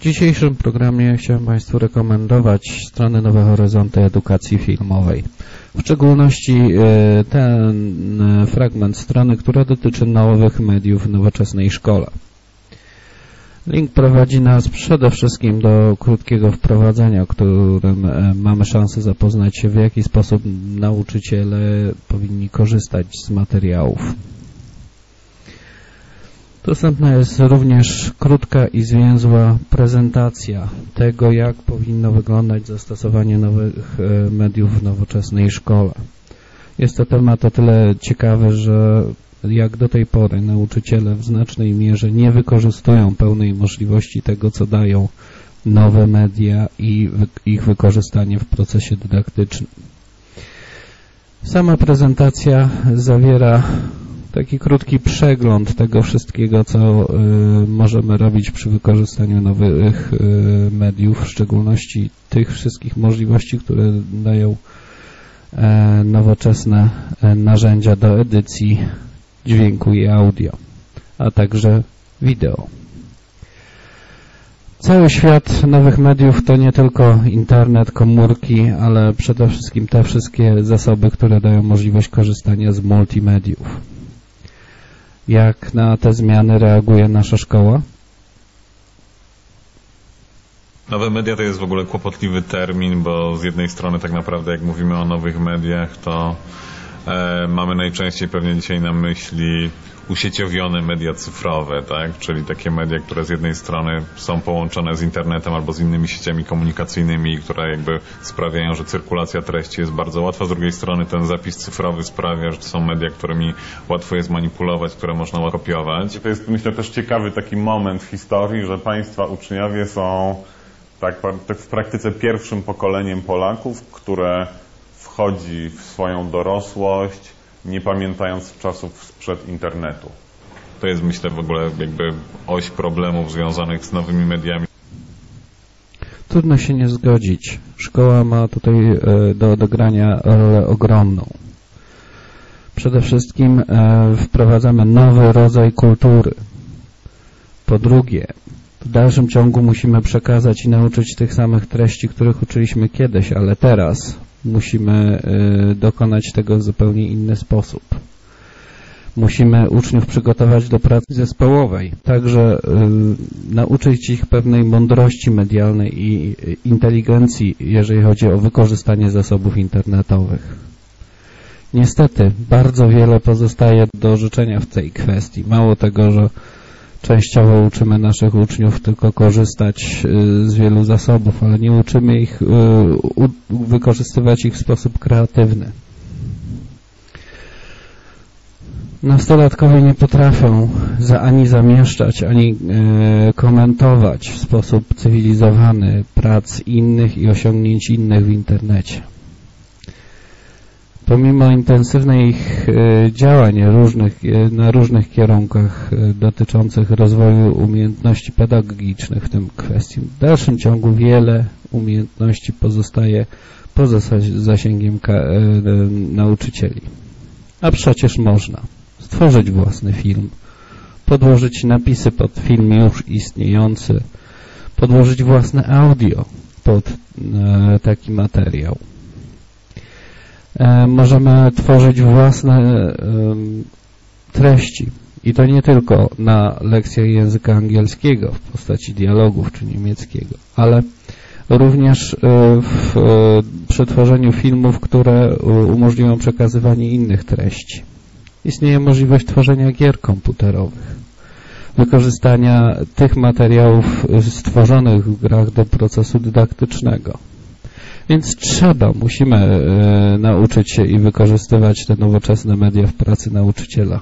W dzisiejszym programie chciałem Państwu rekomendować stronę Nowe Horyzonty Edukacji Filmowej. W szczególności e, ten e, fragment strony, która dotyczy nowych mediów w nowoczesnej szkole. Link prowadzi nas przede wszystkim do krótkiego wprowadzenia, którym e, mamy szansę zapoznać się, w jaki sposób nauczyciele powinni korzystać z materiałów. Dostępna jest również krótka i zwięzła prezentacja tego, jak powinno wyglądać zastosowanie nowych e, mediów w nowoczesnej szkole. Jest to temat o tyle ciekawy, że jak do tej pory nauczyciele w znacznej mierze nie wykorzystują pełnej możliwości tego, co dają nowe media i ich wykorzystanie w procesie dydaktycznym. Sama prezentacja zawiera taki krótki przegląd tego wszystkiego, co y, możemy robić przy wykorzystaniu nowych y, mediów, w szczególności tych wszystkich możliwości, które dają e, nowoczesne e, narzędzia do edycji dźwięku i audio, a także wideo. Cały świat nowych mediów to nie tylko internet, komórki, ale przede wszystkim te wszystkie zasoby, które dają możliwość korzystania z multimediów. Jak na te zmiany reaguje nasza szkoła? Nowe media to jest w ogóle kłopotliwy termin, bo z jednej strony tak naprawdę jak mówimy o nowych mediach, to mamy najczęściej pewnie dzisiaj na myśli usieciowione media cyfrowe, tak? czyli takie media, które z jednej strony są połączone z internetem albo z innymi sieciami komunikacyjnymi, które jakby sprawiają, że cyrkulacja treści jest bardzo łatwa. Z drugiej strony ten zapis cyfrowy sprawia, że to są media, którymi łatwo jest manipulować, które można kopiować. To jest myślę też ciekawy taki moment w historii, że państwa uczniowie są tak, tak w praktyce pierwszym pokoleniem Polaków, które wchodzi w swoją dorosłość, nie pamiętając czasów sprzed internetu. To jest myślę w ogóle jakby oś problemów związanych z nowymi mediami. Trudno się nie zgodzić. Szkoła ma tutaj e, do odegrania rolę ogromną. Przede wszystkim e, wprowadzamy nowy rodzaj kultury. Po drugie, w dalszym ciągu musimy przekazać i nauczyć tych samych treści, których uczyliśmy kiedyś, ale teraz musimy y, dokonać tego w zupełnie inny sposób. Musimy uczniów przygotować do pracy zespołowej, także y, nauczyć ich pewnej mądrości medialnej i inteligencji, jeżeli chodzi o wykorzystanie zasobów internetowych. Niestety, bardzo wiele pozostaje do życzenia w tej kwestii. Mało tego, że Częściowo uczymy naszych uczniów tylko korzystać y, z wielu zasobów, ale nie uczymy ich y, wykorzystywać ich w sposób kreatywny. Nastolatkowie nie potrafią za, ani zamieszczać, ani e, komentować w sposób cywilizowany prac innych i osiągnięć innych w internecie. Pomimo intensywnych e, działań różnych, e, na różnych kierunkach e, dotyczących rozwoju umiejętności pedagogicznych w tym kwestii, w dalszym ciągu wiele umiejętności pozostaje poza zasięgiem nauczycieli. A przecież można stworzyć własny film, podłożyć napisy pod film już istniejący, podłożyć własne audio pod taki materiał. E, możemy tworzyć własne treści. I to nie tylko na lekcjach języka angielskiego w postaci dialogów czy niemieckiego, ale również e, w e, przetworzeniu filmów, które umożliwią przekazywanie innych treści. Istnieje możliwość tworzenia gier komputerowych, wykorzystania tych materiałów stworzonych w grach do procesu dydaktycznego. Więc trzeba, musimy e, nauczyć się i wykorzystywać te nowoczesne media w pracy nauczyciela.